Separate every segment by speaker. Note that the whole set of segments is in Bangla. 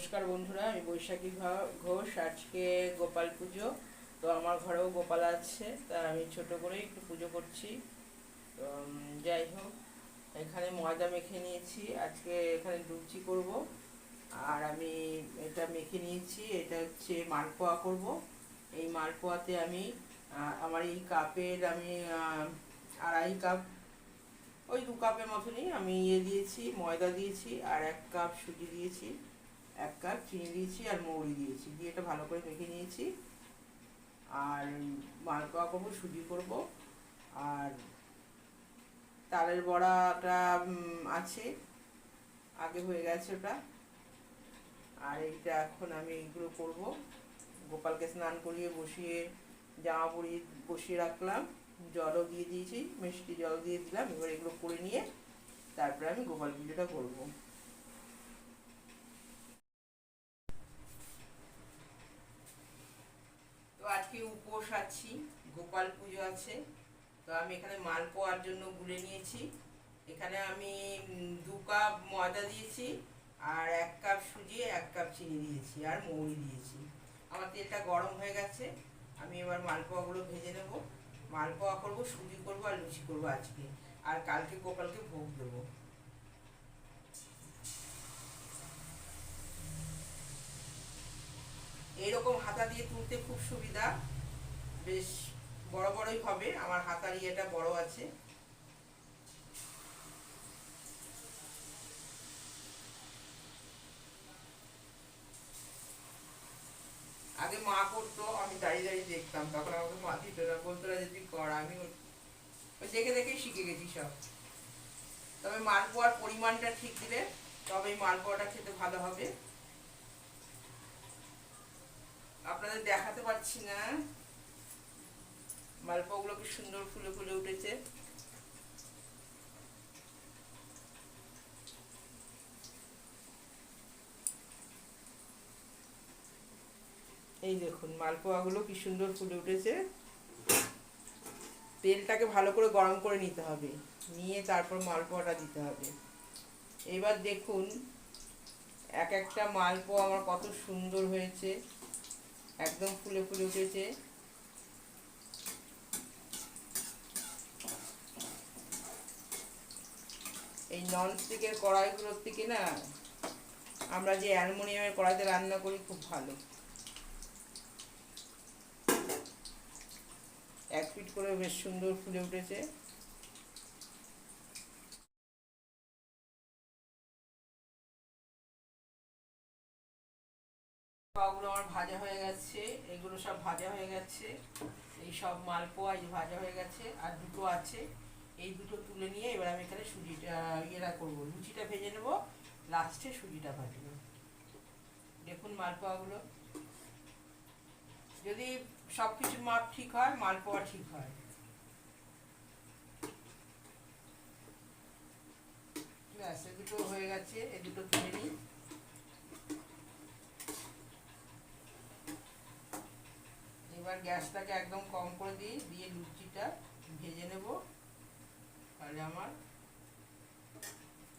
Speaker 1: নমস্কার বন্ধুরা, আমি বৈশাখী ঘোষ, আজকে গোপাল পুজো, তো আমার ঘরেও গোপাল আছে, তা আমি ছোট করেই একটু পুজো করছি। তো যাই হোক, এখানে ময়দা মেখে নিয়েছি, আজকে এখানে লুচি করব, আর আমি এটা মেখে নিয়েছি, এটা হচ্ছে মালপোয়া করব। এই মালপোয়াতে আমি আমার এই কাপের আমি আড়াই কাপ, ওই দু কাপের মতনই আমি ইয়ে দিয়েছি, ময়দা দিয়েছি, আর এক কাপ সুজি দিয়েছি। এক কাপ চিনি দিয়েছি আর মৌরি দিয়েছি। দিয়ে এটা ভালো করে মেখে নিয়েছি। আর মালপোয়া করব, সুজি করব। আর তালের বড়াটা আছে। আগে হয়ে গেছে ওটা। আর এইটা এখন আমি এইগুলো করব। গোপালকে স্নান করিয়ে বসিয়ে, জামা পরিয়ে বসিয়ে রাখলাম। জলও দিয়ে দিয়েছি, মিষ্টি জল দিয়ে দিলাম। এবার এগুলো করে নিয়ে তারপরে আমি গোপাল পুজোটা করব তো আজকে উপোস আছি, গোপাল পুজো আছে, তো আমি এখানে মালপোয়ার জন্য গুলে নিয়েছি। এখানে আমি দু কাপ ময়দা দিয়েছি, আর এক কাপ সুজি, এক কাপ চিনি দিয়েছি, আর মৌরি দিয়েছি। আমার তেলটা গরম হয়ে গেছে, আমি এবার মালপোয়াগুলো ভেজে নেব। মালপোয়া করব, সুজি করব, আর লুচি করব আজকে। আর কালকে গোপালকে ভোগ দেবো। এইরকম হাতা দিয়ে তুলতে খুব সুবিধা। বেশ বড় বড়ই হবে, আমার হাতার ইয়েটা বড় আছে। আগে মা করতো, আমি দাঁড়িয়ে দাঁড়িয়ে দেখতাম, তখন আমাকে মা দিত না, বলতো না যদি কর, আমি দেখে দেখেই শিখে গেছি সব। তবে মালপোয়ার পরিমাণটা ঠিক দিলে, তবেই মালপোয়াটা খেতে ভালো হবে। আপনাদের দেখাতে পারছি না। মালপোয়াগুলো কি সুন্দর ফুলে ফুলে উঠেছে। এই দেখুন, মালপোয়াগুলো কি সুন্দর ফুলে উঠেছে। তেলটাকে ভালো করে গরম করে নিতে হবে। নিয়ে তারপর মালপোয়াটা দিতে হবে। এবার দেখুন, এক একটা মালপোয়া আমার কত সুন্দর হয়েছে। একদম ফুলে ফুলে উঠেছে। এই ননস্টিকের কড়াইগুলোর থেকে না, আমরা যে অ্যালুমিনিয়ামের কড়াইতে রান্না করি খুব ভালো। এক ফিট করে বেশ সুন্দর ফুলে উঠেছে। পাওগুলো আমার ভাজা হয়ে গেছে, এগুলো সব ভাজা হয়ে গেছে, এই সব মালপোয়া এই ভাজা হয়ে গেছে, আর দুটো আছে, এই দুটো তুলে নিয়ে এবার আমি এখানে সুজিটা ইয়েটা করব, লুচিটা ভেজে নেব লাস্টে সুজিটা ভাজবো। দেখুন মালপোয়াগুলো। যদি সব কিছু মাপ ঠিক হয়, মালপোয়া ঠিক হয়। ব্যাস, এ দুটো হয়ে গেছে, এ দুটো তুলে নিই। এবার গ্যাসটাকে একদম কম করে দিই দিয়ে লুচিটা ভেজে নেব। তাহলে আমার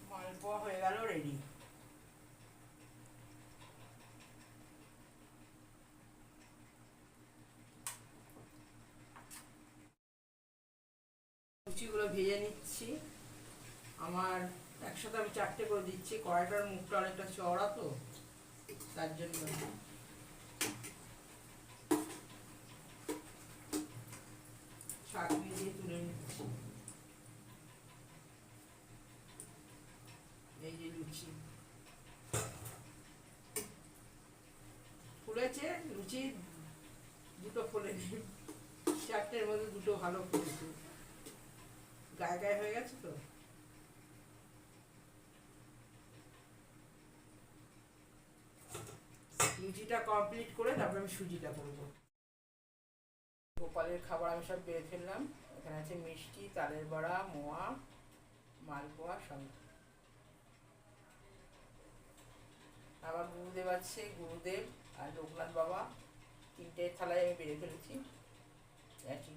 Speaker 1: মালপোয়া হয়ে গেল রেডি লুচিগুলো ভেজে নিচ্ছি। আমার একসাথে আমি চারটে করে দিচ্ছি। কড়াইটার মুখটা অনেকটা চওড়া তো, তার জন্য ছাঁকনি দিয়ে তুলে নিচ্ছি এই যে লুচি ফুলেছে লুচি দুটো চারটের মধ্যে দুটো ভালো ফুলেছে গায়ে গায়ে হয়ে গেছে তো? লুচিটা কমপ্লিট করে তারপর আমি সুজিটা করব। গোপালের খাবার আমি সব বেড়ে ফেললাম। এখানে আছে মিষ্টি, তালের বড়া, মোয়া, মালপোয়া, সব। আবার গুরুদেব আছে গুরুদেব আর লোকনাথ বাবা তিনটে থালায় আমি বেড়ে ফেলেছি। একই।